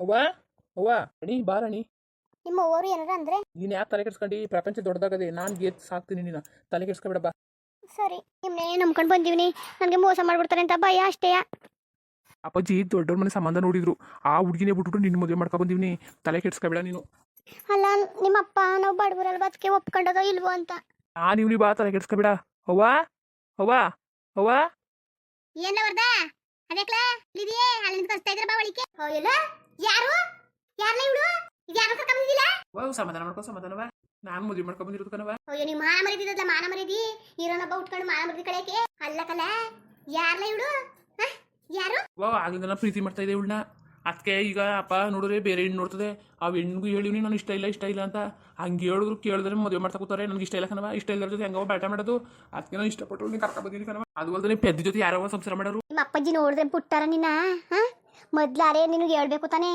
ಅವ್ವ ಅವ್ವ ಅಣಿ ಬಾ ರಾಣಿ. ನಿಮ್ಮ ಅವ್ವರು ಏನಾರ ಅಂದ್ರೆ? ನೀನು ಯಾಕೆ ತಲೆ ಕೆಡ್ಸ್ಕೊಂಡು? ಪ್ರಪಂಚ ದೊಡ್ಡದಾಗದೆ ನಾನು ಗೆದ್ದು ಸಾಕ್ತೀನಿ ನೀನು. ತಲೆ ಕೆಡ್ಸ್ಕೊಬೇಡ ಬಾ. ಸರಿ ನಿಮ್ಮನ್ನೇ ನಂಬ್ಕೊಂಡು ಬಂದೀವಿ ನನಗೆ ಮೋಸ ಮಾಡ್ಬಿಡ್ತಾರೆ ಅಂತ ಭಯ ಅಷ್ಟೇ. ಅಪ್ಪಾಜಿ ದೊಡ್ಡವ್ರ ಮನೆ ಸಂಬಂಧ ನೋಡಿದ್ರು. ಆ ಹುಡುಗಿನೇ ಬಿಟ್ಬಿಟ್ಟು ನಿನ್ನ ಮದುವೆ ಮಾಡ್ಕೊ ಬಂದೀವಿ ತಲೆ ಕೆಡ್ಸ್ಕೊಬೇಡ ನೀನು. ಅಲ್ಲ ನಿಮ್ಮಪ್ಪ ನಾವು ಬಡವರಲ್ಲ ಬದುಕೆ ಒಪ್ಕೊಂಡದೋ ಇಲ್ವೋ ಅಂತ. ನಾನು ನೀವು ಬಾ ತಲೆ ಕೆಡ್ಸ್ಕೊಬೇಡ. ಅವ್ವ ಅವ್ವ ಅವ್ವ. ಏನ ವರ್ದ ಅದಕ್ಲಾ ಇಲ್ಲಿದೆಯೇ ಅಲ್ಲಿಂದ ಕಸ್ತಾ ಇದ್ರ ಬಾ ಒಳಿಕೆ ಇಲ್ಲ ಯಾರು? ಯಾರನ್ನ ಇವಳು? ಇದು ಯಾರು ಓ ಸಮಾಧಾನ ಮಾಡ್ಕೊ ಸಮಾಧಾನವ ನಾನು ಮದುವೆ ಮಾಡ್ಕೊ ಬಂದಿರೋದು ಕಣವ ಅಯ್ಯೋ ನೀವು ಮಾನ ಮರಿದಿದ್ದಲ್ಲ ಮಾನ ಮರಿದಿ ಇರೋನೊಬ್ಬ ಉಟ್ಕೊಂಡು ಮಾನ ಮರಿದಿ ಕಡೆಯಕ್ಕೆ ಅಲ್ಲ ಕಲ ಯಾರಲ್ಲ ಇವಳು? ಯಾರು? ಓ ಆಗಿಂದ ನಾನು ಪ್ರೀತಿ ಮಾಡ್ತಾ ಇದ್ದೆ ಇವಳನ್ನ ಅದಕ್ಕೆ ಈಗ ಅಪ್ಪ ನೋಡಿದ್ರೆ ಬೇರೆ ಹೆಣ್ಣು ನೋಡ್ತದೆ. ಆ ಹೆಣ್ಣಿಗೂ ಹೇಳಿವ್ನಿ ನಾನು ಇಷ್ಟ ಇಲ್ಲ ಇಷ್ಟ ಇಲ್ಲ ಅಂತ. ಹಂಗೆ ಹೇಳಿದ್ರು ಕೇಳಿದ್ರೆ ಮದುವೆ ಮಾಡ್ತಾ ಕೂತಾರೆ. ನನಗೆ ಇಷ್ಟ ಇಲ್ಲ ಕಣವ ಇಷ್ಟ ಇಲ್ಲರ ಜೊತೆ ಹೆಂಗವ ಬ್ಯಾಟ ಮಾಡೋದು? ಅದಕ್ಕೆ ನಾನು ಇಷ್ಟಪಟ್ಟು ನೀನು ಕರ್ಕೊ ಬಂದಿನಿ ಕಣವ ಅದು ಅಲ್ಲದೆ ಪೆದ್ದ ಜೊತೆ ಯಾರೋ ಸಂಸಾರ ಮಾಡೋರು? ನಿಮ್ಮ ಅಪ್ಪಾಜಿ ನೋಡಿದ್ರೆ ಪುಟ್ಟಾರ ನಿನ್ನ ಹಾ? ಮೊದ್ಲಾರೆ ನಿನಗೆ ಹೇಳ್ಬೇಕು ತಾನೇ?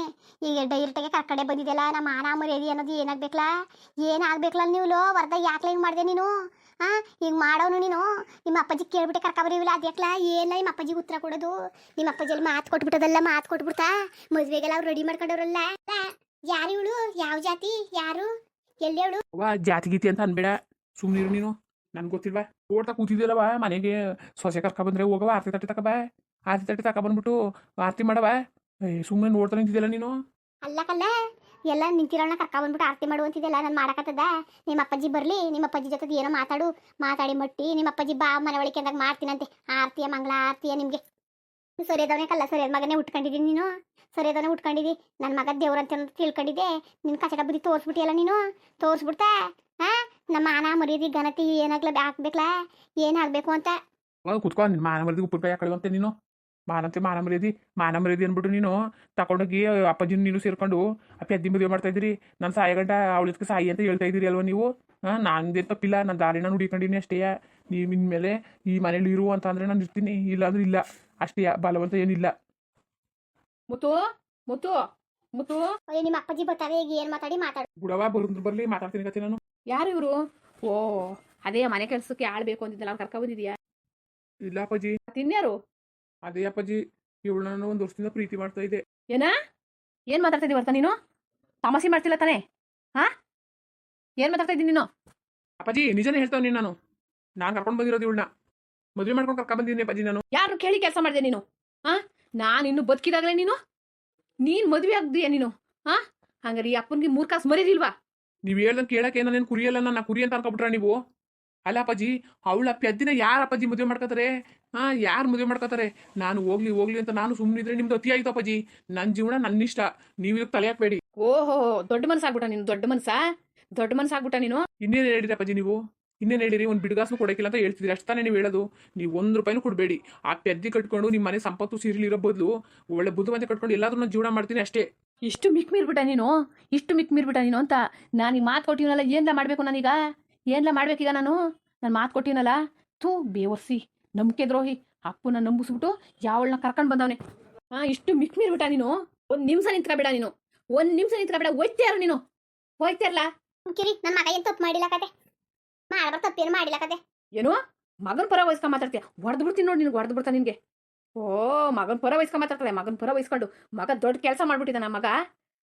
ಈಗ ಡೈರೆಕ್ಟಾಗಿ ಕರ್ಕಡೆ ಬಂದಿದೆಯಲ್ಲ, ನಮ್ಮ ಮಾನ ಮರ್ಯಾದೆ ಅನ್ನೋದು ಏನಾಗ್ಬೇಕಲ್ಲ ಏನಾಗ್ಬೇಕಲ್ಲ ನೀವು ಲೋ ವರ್ದ ಯಾಕೆ ಹಿಂಗೆ ಮಾಡಿದೆ ನೀನು? ಹಾಂ ಈಗ ಮಾಡೋನು ನೀನು? ನಿಮ್ಮ ಅಪ್ಪಾಜಿ ಕೇಳ್ಬಿಟ್ಟೆ ಕರ್ಕೊಬರಿವಿಲ್ಲ ಅದಕ್ಕೆಲ್ಲ ಏನ ನಿಮ್ಮ ಅಪ್ಪಾಜಿಗೆ ಉತ್ತರ ಕೊಡೋದು? ನಿಮ್ಮ ಅಪ್ಪಾಜಿಯಲ್ಲಿ ಮಾತು ಕೊಟ್ಬಿಟ್ಟದಲ್ಲ, ಮಾತು ಕೊಟ್ಬಿಡ್ತಾ? ಮದುವೆಗೆಲ್ಲ ಅವ್ರು ರೆಡಿ ಮಾಡ್ಕೊಂಡವ್ರಲ್ಲ? ಯಾರು ಇವಳು? ಯಾವ ಜಾತಿ? ಯಾರು? ಎಲ್ಲಿ ಅವಳು ಜಾತಿ ಗೀತಿ ಅಂತ ಅನ್ಬೇಡ. ಸುಮ್ಮನಿರು ನೀನು. ನನ್ಗೆ ಗೊತ್ತಿಲ್ವಾ? ಓಡ್ತಾ ಕೂತಿದ್ದಿಲ್ಲವಾ ಮನೆಗೆ ಸೊಸೆ ಕರ್ಕೊ ಬಂದ್ರೆ ಹೋಗವ ಆರ್ತಿ ತಟ್ಟಿ ತಕ ಬಾ. ಆರತಿ ತಟ್ಟೆ ತಕ ಬಂದ್ಬಿಟ್ಟು ಆರತಿ ಮಾಡವ. ಸುಮ್ಮನೆ ನೋಡ್ತಾ ನಿಂತಿದ್ದಲ್ಲ ನೀನು? ಅಲ್ಲ ಕಲ್ಲ ಎಲ್ಲ ನಿಂತಿರೋಣ ಕರ್ಕ ಬಂದ್ಬಿಟ್ಟು ಆರತಿ ಮಾಡುವಂತಿದ್ದೆಲ್ಲ ನಾನು ಮಾಡಕತ್ತದ? ನಿಮ್ಮ ಅಪ್ಪಾಜಿ ಬರಲಿ ನಿಮ್ಮ ಅಪ್ಪಾಜಿ ಜೊತೆ ಏನೋ ಮಾತಾಡು ಮಾತಾಡಿ ಮಟ್ಟಿ ನಿಮ್ಮ ಅಪ್ಪಾಜಿ ಬಾ ಮನೆ ಒಳಗೆ ಅಂದಾಗ ಮಾಡ್ತೀನಂತೆ. ಆರತಿಯ ಮಂಗಳ ಆರತಿಯ ನಿಮಗೆ. ಸರಿಯದವನೇ ಕಲ್ಲ ಸರಿಯಾದ ಮಗನೇ ಉಟ್ಕೊಂಡಿದ್ದೀನಿ ನೀನು. ಸರಿಯದವನೇ ಉಟ್ಕೊಂಡಿದ್ದಿ ನನ್ನ ಮಗ ದೇವ್ರಂತ ಅಂತ ತಿಳ್ಕೊಂಡಿದ್ದೆ. ನಿನ್ನ ಕಚಡ ಬುದ್ಧಿ ತೋರಿಸ್ಬಿಟ್ಟಿಯಲ್ಲ ನೀನು? ತೋರಿಸ್ಬಿಡ್ತಾ? ಹಾ? ನಮ್ಮ ಮಾನ ಮರ್ಯಾದೆ ಘನತೆ ಏನಾಗ್ಲ ಹಾಕ್ಬೇಕಲ್ಲ ಏನಾಗಬೇಕು ಅಂತ? ಕುತ್ಕೊಂಡು ಮಾನ ಮರ್ಯಾದೆ ಉಪ್ಪಿನಕಾಯಿ ಹಾಕೊಳ್ಳುವಂತೆ ನೀನು. ಮಾನಂತೆ ಮಾನ ಮರ್ಯಾದೆ ಮಾನ ಮರ್ಯಾದೆ ಅಂದ್ಬಿಟ್ಟು ನೀನು ತಗೊಂಡೋಗಿ ಅಪ್ಪಾಜಿನ ನೀನು ಸೇರ್ಕೊಂಡು ಆ ಪೆದ್ದಿ ಮದುವೆ ಮಾಡ್ತಾ ಇದ್ದೀರಿ. ನನ್ನ ಸಾಯ ಗಂಟ ಅವಳಿದ್ಕೆ ಸಾಯಿ ಅಂತ ಹೇಳ್ತಾ ಇದ್ದೀರಿ ಅಲ್ವಾ ನೀವು? ಹಾಂ ನಂದೇನು ತಪ್ಪಿಲ್ಲ ನನ್ನ ದಾರಿನ ನುಡಿಕೊಂಡಿನಿ ಅಷ್ಟೇ. ನೀವು ಇನ್ಮೇಲೆ ಈ ಮನೇಲಿ ಇರು ಅಂತ ಅಂದ್ರೆ ನಾನು ಇರ್ತೀನಿ ಇಲ್ಲ ಅಂದ್ರೆ ಇಲ್ಲ. ಅಷ್ಟೇ ಬಲವಂತ ಏನಿಲ್ಲ. ಮುತ್ತು ಮುತ್ತು ಮುತ್ತು. ಅಯ್ಯೋ ನಿಮ್ಮ ಅಪ್ಪಾಜಿ ಬರ್ತಾರೆ ಈಗ ಏನು ಮಾತಾಡಿ ಮಾತಾಡು. ಗುಡವ ಬರಂದ್ರೆ ಬರಲಿ ಮಾತಾಡ್ತೀನಿ ಕತೆ ನಾನು. ಯಾರು ಇವರು? ಓ ಅದೇ ಮನೆ ಕೆಲಸಕ್ಕೆ ಆಳ್ಬೇಕು ಅಂತಿದ್ದಲ್ಲ ನಾನು ಕರ್ಕೊ ಬಂದಿದ್ಯಾ? ಇಲ್ಲ ಅಪ್ಪಾಜಿ. ತಿನ್ಯಾರು ಅದೇ ಅಪ್ಪಾಜಿ ಇವಳು ನಾನು ಒಂದು ವರ್ಷದಿಂದ ಪ್ರೀತಿ ಮಾಡ್ತಾ ಇದ್ದೆ ಏನ? ಏನ್ ಮಾತಾಡ್ತಾ ಇದ್ದೀವಿ ನೀನು? ತಮಾಷೆ ಮಾಡ್ತಿಲ್ಲ ತಾನೇ? ಹಾ? ಏನ್ ಮಾತಾಡ್ತಾ ಇದ್ದೀನಿ ನೀನು? ಅಪ್ಪಾಜಿ ನಿಜನೇ ಹೇಳ್ತಾವ್ ನೀನು ನಾನು. ನಾನು ಕರ್ಕೊಂಡು ಬಂದಿರೋದು ಇವಳನ್ನ. ಮದುವೆ ಮಾಡ್ಕೊಂಡು ಕರ್ಕೊಂಡು ಬಂದಿದ್ದೀನಿ ಅಪ್ಪಾಜಿ ನಾನು. ಯಾರು ಕೇಳಿ ಕೆಲಸ ಮಾಡಿದೆ ನೀನು? ಹಾ? ನಾನು ಇನ್ನು ಬದುಕಿದಾಗಲೇ ನೀನು? ನೀನ್ ಮದುವೆ ಆಗ್ದೀಯ ನೀನು? ಹಾ? ಹಂಗಾರೆ ಈ ಅಪ್ಪನಿಗೆ ಮೂರ್ ಕಾಸು ಮರಿದಿಲ್ವಾ ನೀವು ಹೇಳ್ದಂಗೆ ಕೇಳಕ್ಕೆ ನಾನೇನು ಕುರಿಯಲ್ಲ ನನ್ನ ಕುರಿ ಅಂತ ಅನ್ಕೊಬಿಟ್ರ ನೀವು? ಅಲ್ಲ ಅಪ್ಪಾಜಿ ಅವಳ ಪೆದ್ದಿನ ಯಾರು ಅಪ್ಪಾಜಿ ಮದುವೆ ಮಾಡ್ಕೋತಾರೆ? ಹಾ ಯಾರು ಮದುವೆ ಮಾಡ್ಕೋತಾರೆ? ನಾನು ಹೋಗ್ಲಿ ಹೋಗ್ಲಿ ಅಂತ ನಾನು ಸುಮ್ಮನಿದ್ರೆ ನಿಮ್ದು ಅತಿ ಆಯ್ತು ಅಪ್ಪಾಜಿ. ನನ್ನ ಜೀವನ ನನ್ನ ಇಷ್ಟ. ನೀವು ಇದಕ್ಕೆ ತಲೆ ಹಾಕ್ಬೇಡಿ. ಓಹೋ ದೊಡ್ಡ ಮನ್ಸಾಗ್ಬಿಟ್ಟ ನೀನು ದೊಡ್ಡ ಮನ್ಸ ದೊಡ್ಡ ಮನ್ಸಾಗ್ಬಿಟ್ಟ ನೀನು? ಇನ್ನೇನು ಹೇಳಿದ್ರಿ ಅಪ್ಪಾಜಿ ನೀವು? ಇನ್ನೇನು ಹೇಳಿರಿ ಒಂದು ಬಿಡುಗಾಸು ಕೊಡೋಕ್ಕಿಲ್ಲ ಅಂತ ಹೇಳ್ತಿದ್ರಿ ಅಷ್ಟು ತಾನೇ ನೀವು ಹೇಳೋದು. ನೀವು ಒಂದು ರೂಪಾಯಿನೂ ಕೊಡಬೇಡಿ. ಆ ಪೆದ್ದಿ ಕಟ್ಕೊಂಡು ನಿಮ್ಮ ಮನೆ ಸಂಪತ್ತು ಸೀರಿಲಿರೋ ಬದಲು ಒಳ್ಳೆ ಬುದ್ಧಿವಂತ ಕಟ್ಕೊಂಡು ಎಲ್ಲಾದರೂ ನಾನು ಜೀವನ ಮಾಡ್ತೀನಿ ಅಷ್ಟೇ. ಇಷ್ಟು ಮಿಕ್ ಮೀರ್ಬಿಟ್ಟ ನೀನು? ಇಷ್ಟು ಮಿಕ್ ಮೀರ್ಬಿಟ್ಟ ನೀನು ಅಂತ ನಾನು ಈ ಮಾತು ಕೊಟ್ಟಿವನಲ್ಲ ಏನ್ಲ ಮಾಡಬೇಕು ನಾನೀಗ? ಏನ್ಲ ಮಾಡ್ಬೇಕೀಗ ನಾನು? ನಾನು ಮಾತು ಕೊಟ್ಟಿನಲ್ಲ? ತೂ ಬೇವರ್ಸಿ ನಂಬಿಕೆ ದ್ರೋಹಿ. ಅಪ್ಪನ ನಂಬಿಸ್ಬಿಟ್ಟು ಯಾವಳನ್ನ ಕರ್ಕೊಂಡು ಬಂದವನೆ. ಹಾ ಇಷ್ಟು ಮಿಕ್ ಮೀರ್ಬಿಟ್ಟ ನೀನು? ಒಂದು ನಿಮಿಷ ನಿಂತ್ಕೊಬೇಡ ನೀನು. ಒಂದು ನಿಮಿಷ ನಿಂತ್ಕೊಬೇಡ ಹೋಯ್ತಾರ ನೀನು. ಹೋಯ್ತಾರಲ್ಲ ಕಿರಿ ನನ್ನ ಮಗ ಏನು ತಪ್ಪು ಮಾಡಿಲ್ಲ ಕತೆ? ತಪ್ಪು ಏನು ಮಾಡಿಲ್ಲ ಕತೆ? ಏನು? ಮಗನ ಪರ ವಯಸ್ಕ ಮಾತಾಡ್ತೀಯ? ಹೊಡೆದು ಬಿಡ್ತೀನಿ ನೋಡಿ ನಿನ್ಗೆ ಹೊಡೆದು ಬಿಡ್ತಾ ನಿನ್ಗೆ. ಓ ಮಗನ ಪರ ವಯಸ್ಕ ಮಾತಾಡ್ತಾರೆ ಮಗನ ಪರ ವಹಿಸ್ಕೊಂಡು. ಮಗ ದೊಡ್ಡ ಕೆಲಸ ಮಾಡ್ಬಿಟ್ಟಿದ್ದಾನ ಮಗ.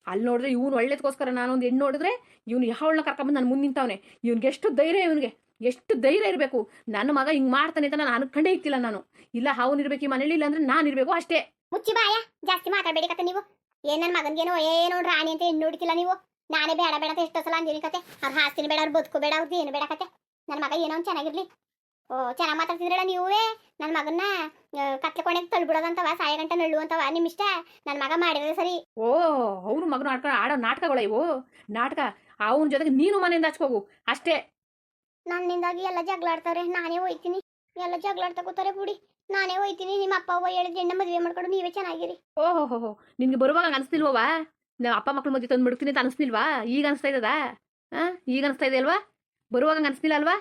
ಅಲ್ಲಿ ನೋಡಿದ್ರೆ ಇವನು ಒಳ್ಳೇದಕ್ಕೋಸ್ಕರ ನಾನೊಂದು ಹೆಣ್ಣು ನೋಡಿದ್ರೆ ಇವ್ನು ಯಾವಳನ್ನ ಕರ್ಕೊಂಬಂದು ನಾನು ಮುಂದೆ ನಿಂತವನೆ. ಇವನಿಗೆ ಎಷ್ಟು ಧೈರ್ಯ ಇವನಿಗೆ. ಎಷ್ಟು ಧೈರ್ಯ ಇರಬೇಕು. ನನ್ನ ಮಗ ಹಿಂಗೆ ಮಾಡ್ತಾನೆ ಅಂತ ನಾನು ಅನ್ಕೊಂಡೇ ಇತ್ತಿಲ್ಲ ನಾನು. ಇಲ್ಲ, ಅವನು ಇರಬೇಕು, ಈ ಮನೇಲಿ ಇಲ್ಲ ಅಂದ್ರೆ ನಾನು ಇರಬೇಕು ಅಷ್ಟೇ. ಮುಚ್ಚಿ ಬಾಯ. ಜಾಸ್ತಿ ಮಾತಾಡಬೇಡಿ ಕತೆ ನೀವು. ಏನ್ ನನ್ನ ಮಗನಿಗೇನೋ ಏನೋ ರಾಣಿ ಅಂತ ಹೆಣ್ಣು ನೋಡ್ತಿಲ್ಲ ನೀವು. ನಾನೇ ಬೇಡ ಬೇಡ ಅಂತ ಎಷ್ಟೋ ಸಲ ಅಂದಿನಿ ಕತೆ. ಅವ್ರ ಹಾಸ್ತಿನ ಬೇಡ, ಅವ್ರು ಬದುಕು ಬೇಡ ಅವ್ರದ್ದು ಏನು ಬೇಡ ಕತೆ. ನನ್ನ ಮಗ ಏನೋ ಒಂದ್ ಚೆನ್ನಾಗಿರ್ಲಿ. ಓ ಚೆನ್ನಾಗಿ ಮಾತಾಡ್ತಿದ್ರಲ್ಲ ನೀವೇ? ನನ್ನ ಮಗನ್ನ ಕತ್ಲೆ ಕೊನೆಗೆ ತಳ್ಬಿಡೋದಂತವ ಸಾಯ ಗಂಟೆ ನಳ್ಳು ಅಂತವ ನಿಮ್ಮ ಇಷ್ಟ ನನ್ನ ಮಗ ಮಾಡಿದ್ರೆ ಸರಿ. ಓ ಅವ್ರ ಮಗನ ಆಡ್ಕೊಂಡು ಆಡೋ ನಾಟಕಗಳ ಇವು? ನಾಟಕ? ಅವನ ಜೊತೆಗೆ ನೀನು ಮನೆಯಿಂದ ಹಚ್ಕೋಗು ಅಷ್ಟೇ. ನನ್ನಿಂದಾಗಿ ಎಲ್ಲ ಜಗಳಾಡ್ತಾರೆ ನಾನೇ ಹೋಯ್ತೀನಿ. ಎಲ್ಲ ಜಗಳಾಡ್ತಾ ಕೂತಾರೆ ಬಿಡಿ. ನಾನೇ ಹೋಯ್ತೀನಿ ನಿಮ್ಮ ಅಪ್ಪ ಅವ್ವ ಹೇಳಿದ್ರೆ ಹೆಣ್ಣ ಮದುವೆ ಮಾಡ್ಕೊಂಡು ನೀವೇ ಚೆನ್ನಾಗಿರಿ. ಓಹೋ ಹೋ ಹೋ ನಿನ್ಗೆ ಬರುವಾಗ ಅನ್ಸ್ತಿಲ್ವವಾ ನಾವು ಅಪ್ಪ ಮಕ್ಳು ಮದುವೆ ತಂದು ಬಿಡ್ತೀನಿ ಅಂತ ಅನಿಸ್ತಿಲ್ವಾ? ಈಗ ಅನಿಸ್ತಾ ಇದ್ದದ? ಹಾ ಈಗ ಅನಿಸ್ತಾ ಇದೆ ಅಲ್ವಾ? ಬರುವಾಗ ಅನಿಸ್ತಿಲ್ಲ ಅಲ್ವಾ?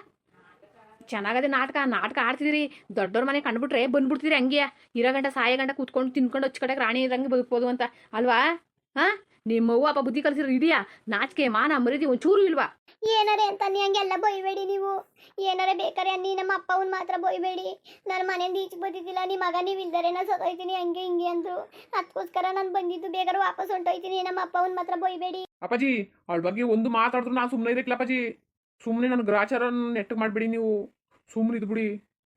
ಚೆನ್ನಾಗದೆ ನಾಟಕ ನಾಟಕ ಆಡ್ತಿದ್ರಿ. ದೊಡ್ಡವ್ರ ಮನೆ ಕಂಡ್ಬಿಟ್ರೆ ಬಂದ್ಬಿಡ್ತಿದ್ರಿ ಹಂಗೆ. ಇರೋ ಗಂಟ ಸಾಯ ಗಂಟ ಕೂತ್ಕೊಂಡು ತಿನ್ಕೊಂಡು ಹಚ್ಚ ಕಡೆಗೆ ರಾಣಿ ಇರಂಗೆ ಬದುಕ್ಬೋದು ಅಂತ. ಅಲ್ವಾ? ಹಾ? ನಿಮ್ಮ ಅವ್ವ ಅಪ್ಪ ಬುದ್ಧಿ ಕಲಿಸಿರೋ ಇದೆಯಾ? ನಾಚಿಕೆ ಮಾನ ಮರ್ಯಾದೆ ಒಂಚೂರು ಇಲ್ವಾ? ಏನಾರೆ ಅಂತ ನೀ ಹಂಗೆಲ್ಲ ಬೈಬೇಡಿ ನೀವು. ಏನಾರೆ ಬೇಕಾರೆ ಅನ್ನಿ ನಮ್ಮ ಅಪ್ಪ ಅವ್ನ ಮಾತ್ರ ಬೈಬೇಡಿ. ನನ್ನ ಮನೆಯಿಂದ ಈಚೆ ಬಂದಿದ್ದಿಲ್ಲ ನಿಮ್ಮ ಮಗ ನೀವು ಇಲ್ದರೆ ನಾನು ಸತ್ತೋಯ್ತೀನಿ ಹಂಗೆ ಹಿಂಗೆ ಅಂದ್ರು. ಅದಕ್ಕೋಸ್ಕರ ನಾನು ಬಂದಿದ್ದು ಬೇಕಾದ್ರೆ ವಾಪಸ್ ಹೊಂಟೋಯ್ತೀನಿ ನಮ್ಮ ಅಪ್ಪ ಅವ್ನ ಮಾತ್ರ ಬೈಬೇಡಿ. ಅಪ್ಪಾಜಿ ಅವಳ ಬಗ್ಗೆ ಒಂದು ಮಾತಾಡಿದ್ರು ನಾನು ಸುಮ್ಮನೆ ಇರಕ್ಲಪ್ಪಾಜಿ ಸುಮ್ಮನೆ ನನ್ನ ಗ್ರಾಚಾರ ನೆಟ್ಟು ಮಾಡಬೇಡಿ ನೀವು. ಸುಮ್ಮನೆ ಇದ್ಬಿಡಿ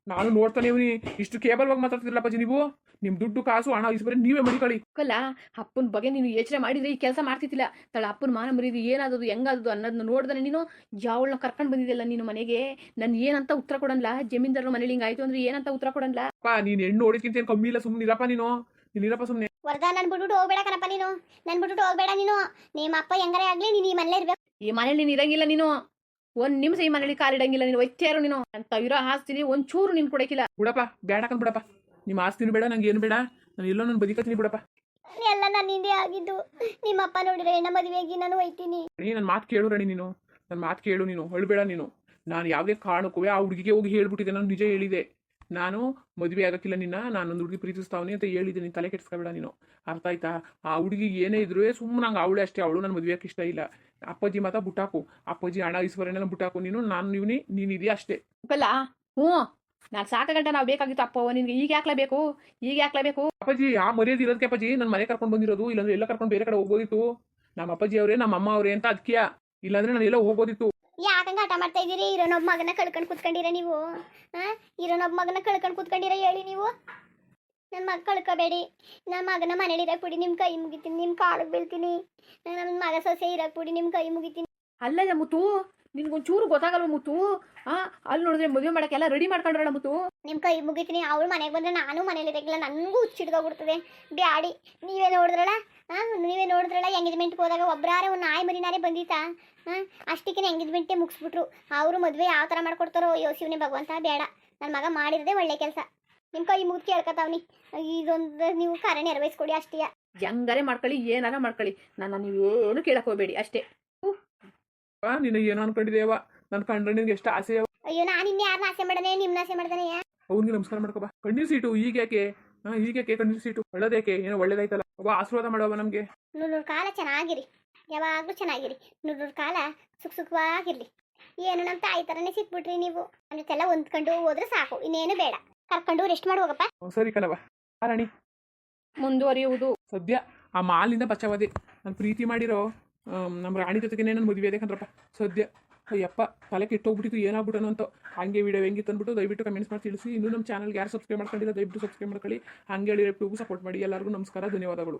ನಾನು ನೋಡ್ತಾನೆ ಇವ್ನಿ. ಇಷ್ಟು ಕೇಬಲ್ವಾಗಿ ಮಾತಾಡ್ತಿದ್ರಲ್ಲ ಅಪ್ಪಾಜಿ ನೀವು? ನಿಮ್ಮ ದುಡ್ಡು ಕಾಸು ಹಣ ಇಸ್ಬರಿ ನೀವೇ ಮಡಿಕೊಳ್ಳಿ. ಕಲ್ಲ ಅಪ್ಪನ ಬಗ್ಗೆ ನೀನು ಯೋಚನೆ ಮಾಡಿದ್ರೆ ಈ ಕೆಲಸ ಮಾಡ್ತಿದ್ದಿಲ್ಲ. ತಳ ಅಪ್ಪನ ಮಾನ ಮರಿದು ಏನಾದದು ಹೆಂಗಾದದು ಅನ್ನೋದನ್ನ ನೋಡಿದ್ರೆ ನೀನು? ಯಾವಳನ್ನ ಕರ್ಕೊಂಡು ಬಂದಿದ್ದಲ್ಲ ನೀನು ಮನೆಗೆ? ನಾನು ಏನಂತ ಉತ್ತರ ಕೊಡಲ್ಲ ಜಮೀನ್ದಾರ ಮನೇಲಿ ಹಿಂಗಾಯ್ತು ಅಂದ್ರೆ ಏನಂತ ಉತ್ತರ ಕೊಡಲ್ಲ ಅಪ್ಪ ನೀನ್ ಹೆಣ್ಣು ನೋಡಿಕಿಂತ ಏನು ಕಮ್ಮಿ ಇಲ್ಲ ಸುಮ್ಮನೆ ಇರಪ್ಪ ನೀನು. ನೀನು ಇರಪ್ಪ ಸುಮ್ಮನೆ ವರದಾ ನನ್ ಬಿಟ್ಬಿಟ್ಟು ಹೋಗ್ಬೇಡ ಕಣಪ್ಪ ನೀನು. ನನ್ ಬಿಟ್ಬಿಟ್ಟು ಹೋಗ್ಬೇಡ ನೀನು. ನಿಮ್ಮ ಅಪ್ಪ ಹೆಂಗಾರೆ ಆಗ್ಲಿ ನೀನು ಈ ಮನೇಲಿ ಇರ್ಬೇಕು. ಈ ಮನೇಲಿ ನೀನು ಇರಂಗಿಲ್ಲ ನೀನು. ಒಂದ್ ನಿಮಿಷ ಈ ಮನೇಲಿ ಕಾಲಿಡಂಗಿಲ್ಲ ನೀನು ಒಯ್ತ್ಯಾರು ನೀನು. ಅಂತ ಇರೋ ಆಸ್ತಿನಿ ಚೂರು ನೀನ್ ಕೊಡಕಿಲ್ಲ. ಬಿಡಪ್ಪ ಬೇಡ ಕಂದ್ ಬಿಡಪ್ಪ. ನಿಮ್ಮ ಆಸ್ತಿನೂ ಬೇಡ ನಂಗೆ ಏನು ಬೇಡ. ನಾನು ಎಲ್ಲೋ ನನ್ ಬದುಕತ್ತೀನಿ ಬಿಡಪ್ಪ. ಎಲ್ಲ ನನ್ನಿಂದೇ ಆಗಿದ್ದು. ನಿಮ್ಮ ಅಪ್ಪ ನೋಡಿದ್ರೆ ಹೆಣ್ಣ ಮದುವೆಗೆ ನಾನು ಒಯ್ತೀನಿ. ರೀ ನನ್ನ ಮಾತು ಕೇಳು ರಣಿ ನೀನು. ನನ್ನ ಮಾತು ಕೇಳು ನೀನು ಹೊಳ್ಬೇಡ ನೀನು. ನಾನು ಯಾವುದೇ ಕಾರಣಕ್ಕೂ ಆ ಹುಡುಗಿಗೆ ಹೋಗಿ ಹೇಳ್ಬಿಟ್ಟಿದ್ದೆ ನಾನು ನಿಜ ಹೇಳಿದೆ. ನಾನು ಮದುವೆ ಆಗೋಕ್ಕಿಲ್ಲ ನಿನ್ನ ನಾನೊಂದು ಹುಡುಗಿ ಪ್ರೀತಿಸ್ತಾವನಿ ಅಂತ ಹೇಳಿದ್ದೀನಿ ನೀನು ತಲೆ ಕೆಡಿಸ್ಕೊಬೇಡ ನೀನು. ಅರ್ಥ ಆಯ್ತಾ? ಆ ಹುಡುಗಿ ಏನೇ ಇದ್ರೂ ಸುಮ್ಮನೆ ನಂಗೆ ಅವಳೇ ಅಷ್ಟೇ ಅವಳು ನನ್ನ ಮದುವೆಯಕ್ಕೆ ಇಷ್ಟ ಇಲ್ಲ. ಅಪ್ಪಾಜಿ ಮಾತ್ರ ಬುಟ್ಟಾಕು ಅಪ್ಪಾಜಿ ಹಣ ಈಶ್ವರನೆಲ್ಲ ಬುಟ್ಟಾಕು ನೀನು ನಾನು ನೀವ್ನಿ ನೀನು ಇದೆಯಾ ಅಷ್ಟೇ. ಅಲ್ಲ ಹ್ಞೂ. ನಾನು ಸಾಕಾಗಂಟ ನಾವು ಬೇಕಾಗಿತ್ತು ಅಪ್ಪ ನಿನ್ಗೆ ಈಗ ಹಾಕ್ಲೇಬೇಕು ಈಗ ಹಾಕ್ಲೇಬೇಕು ಅಪ್ಪಾಜಿ ಆ ಮರ್ಯಾದೆ ಇರೋದಕ್ಕೆ ಅಪ್ಪಾಜಿ ನನ್ನ ಮನೆ ಕರ್ಕೊಂಡು ಬಂದಿರೋದು ಇಲ್ಲಾಂದ್ರೆ ಎಲ್ಲ ಕರ್ಕೊಂಡು ಬೇರೆ ಕಡೆ ಹೋಗೋದಿತ್ತು ನಮ್ಮ ಅಪ್ಪಾಜಿ ಅವರೇ ನಮ್ಮ ಅಮ್ಮ ಅವರೇ ಅಂತ ಅದಕ್ಕಿಯ ಇಲ್ಲಾಂದ್ರೆ ನಾನು ಎಲ್ಲ ಹೋಗೋದಿತ್ತು ಯಾಕಂಗ ಹಠ ಮಾಡ್ತಾ ಇದ್ದೀರಿ ಇರೋನೊಬ್ಬ ಮಗನ ಕಳ್ಕೊಂಡು ಕುತ್ಕೊಂಡಿರ ನೀವು? ಹಾ ಇರೋನೊಬ್ಬ ಮಗನ ಕಳ್ಕೊಂಡು ಕುತ್ಕೊಂಡಿರ ಹೇಳಿ ನೀವು? ನನ್ನ ಮಗ ಕಳ್ಕೊಬೇಡಿ. ನನ್ನ ಮಗನ ಮನೇಲಿ ಇರಕ್ ಬಿಡಿ ನಿಮ್ಮ ಕೈ ಮುಗಿತೀನಿ ನಿಮ್ಮ ಕಾಲಿಗೆ ಬೀಳ್ತೀನಿ. ನನ್ನ ಮಗ ಸೊಸೆ ಇರಕ್ ಬಿಡಿ ನಿಮ್ಮ ಕೈ ಮುಗಿತೀನಿ. ಅಲ್ಲ ಮುತ್ತು ನಿನ್ಗೊಂಚೂರು ಗೊತ್ತಾಗಲ್ವ ಮುತ್ತು? ಆ ಅಲ್ಲಿ ನೋಡಿದ್ರೆ ಮದುವೆ ಮಾಡಕ್ಕೆಲ್ಲ ರೆಡಿ ಮಾಡ್ಕೊಂಡ್ರಲ್ಲ ಮುತ್ತು? ನಿಮ್ಮ ಕೈ ಮುಗಿತೀನಿ ಅವಳು ಮನೆಗೆ ಬಂದ್ರೆ ನಾನು ಮನೇಲಿ ಇರಕ್ಕಿಲ್ಲ ನನಗೂ ಹುಚ್ಚಿಡ್ದೋಗ್ಬಿಡ್ತದೆ ಬ್ಯಾಡಿ ನೀವೇ ನೋಡಿದ್ರಲ್ಲ? ಹಾಂ ನೀವೇ ನೋಡಿದ್ರಲ್ಲ ಎಂಗೇಜ್ಮೆಂಟ್ಗೆ ಹೋದಾಗ ಒಬ್ಬರಾರೆ ಒಂದು ನಾಯಿ ಮರಿನಾರೇ ಬಂದಿತ್ತಾ? ಹಾಂ ಅಷ್ಟಕ್ಕೆ ಎಂಗೇಜ್ಮೆಂಟೇ ಮುಗಿಸ್ಬಿಟ್ರು. ಅವರು ಮದುವೆ ಯಾವ ಥರ ಮಾಡ್ಕೊಡ್ತಾರೋ ಅಯ್ಯೋ ಶಿವನೇ ಭಗವಂತ ಬೇಡ. ನನ್ನ ಮಗ ಮಾಡಿರದೆ ಒಳ್ಳೆ ಕೆಲಸ. ನಿಮ್ಮ ಕೈ ಮುಗಿದು ಕೇಳ್ಕೊತಾವ್ನಿ. ಇದೊಂದು ನೀವು ಕಾರ್ಯ ನೆರವೇರಿಸ್ಕೊಡಿ ಅಷ್ಟೇ. ಹೆಂಗಾರೆ ಮಾಡ್ಕೊಳ್ಳಿ ಏನಾರ ಮಾಡ್ಕೊಳ್ಳಿ. ನನ್ನ ನೀವೇನು ಕೇಳಕ್ಕೆ ಹೋಗ್ಬೇಡಿ ಅಷ್ಟೇ. ಆ, ನಿನ್ನ ಏನೋ ಅನ್ಕೊಂಡಿದ್ದೇವ ನನ್ನ ಕಂಡ್ರೆ ನಿನ್ಗೆ ಎಷ್ಟು ಆಸೆ ಅಯ್ಯೋ ನಾನು ಇನ್ನು ಯಾರನ್ನ ಆಸೆ ಮಾಡನೆ ನಿಮ್ಮನ್ನ ಆಸೆ ಮಾಡ್ದಾನೆ ಅವ್ನಿಗೆ ನಮಸ್ಕಾರ ಮಾಡ್ಕೋಬಾ. ಕಣ್ಣೀರ್ ಸೀಟು ಈಗ ಯಾಕೆ? ಹಾ ಈಗ ಯಾಕೆ ಕಣ್ಣೀರ್ ಸೀಟು? ಒಳ್ಳೇದೇಕೆ ಏನೋ ಒಳ್ಳೇದಾಯ್ತಲ್ಲ. ಒಬ್ಬ ಆಶೀರ್ವಾದ ಮಾಡವ ನಮ್ಗೆ? ನೂರು ಕಾಲ ಚೆನ್ನಾಗಿರಿ. ಯಾವಾಗಲೂ ಚೆನ್ನಾಗಿರಿ. ನೂರು ಕಾಲ ಸುಖ ಸುಖವಾಗಿರ್ಲಿ. ಏನು ನಮ್ಮ ತಾಯಿ ಥರನೇ ಸಿಕ್ಬಿಟ್ರಿ ನೀವು. ನನ್ನ ಜೊತೆಲ್ಲ ಹೊಂದ್ಕೊಂಡು ಹೋದ್ರೆ ಸಾಕು. ಇನ್ನೇನು ಬೇಡ. ಕರ್ಕೊಂಡು ರೆಸ್ಟ್ ಮಾಡಿ ಹೋಗಪ್ಪ. ಸರಿ ಕಣವ ಆ ರಾಣಿ. ಮುಂದುವರಿಯುವುದು. ಸದ್ಯ ಆ ಮಾಲಿಂದ ಬಚಾವದೆ ನಾನು ಪ್ರೀತಿ ಮಾಡಿರೋ ನಮ್ಮ ರಾಣಿ ಜೊತೆಗೆ ನನ್ನ ಮದುವೆ ಅದೇ ಕಂದ್ರಪ್ಪ ಸದ್ಯ. ಅಯ್ಯಪ್ಪ, ತಲೆ ಕೆಟ್ಟೋಗ್ಬಿಟ್ಟಿತ್ತು ಏನಾಗ್ಬಿಟ್ಟನು ಅಂತ. ಹಾಗೆ ವಿಡಿಯೋ ಹೆಂಗಿತ್ತು ಅಂದ್ಬಿಟ್ಟು ದಯವಿಟ್ಟು ಕಮೆಂಟ್ಸ್ ಮಾಡಿ ತಿಳಿಸಿ. ಇನ್ನೂ ನಮ್ಮ ಚಾನಲ್ಗೆ ಯಾರು ಸಬ್ಸ್ಕ್ರೈಬ್ ಮಾಡ್ಕೊಂಡಿಲ್ಲ, ದಯವಿಟ್ಟು ಸಬ್ಸ್ಕ್ರೈಬ್ ಮಾಡ್ಕೊಳ್ಳಿ. ಹಾಗೆ ಹೇಳಿ ಸಪೋರ್ಟ್ ಮಾಡಿ. ಎಲ್ಲರಿಗೂ ನಮಸ್ಕಾರ, ಧನ್ಯವಾದಗಳು.